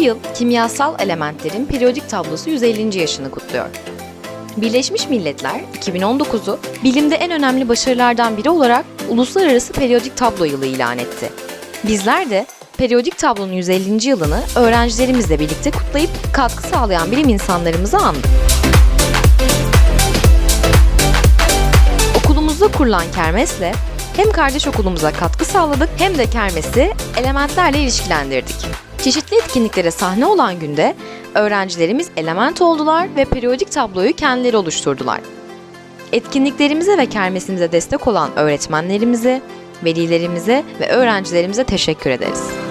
yıl kimyasal elementlerin periyodik tablosu 150. yaşını kutluyor. Birleşmiş Milletler 2019'u bilimde en önemli başarılardan biri olarak Uluslararası Periyodik Tablo Yılı ilan etti. Bizler de periyodik tablonun 150. yılını öğrencilerimizle birlikte kutlayıp katkı sağlayan bilim insanlarımızı andık. Okulumuzda kurulan kermesle hem kardeş okulumuza katkı sağladık hem de kermesi elementlerle ilişkilendirdik. Çeşitli etkinliklere sahne olan günde öğrencilerimiz element oldular ve periyodik tabloyu kendileri oluşturdular. Etkinliklerimize ve kermesimize destek olan öğretmenlerimize, velilerimize ve öğrencilerimize teşekkür ederiz.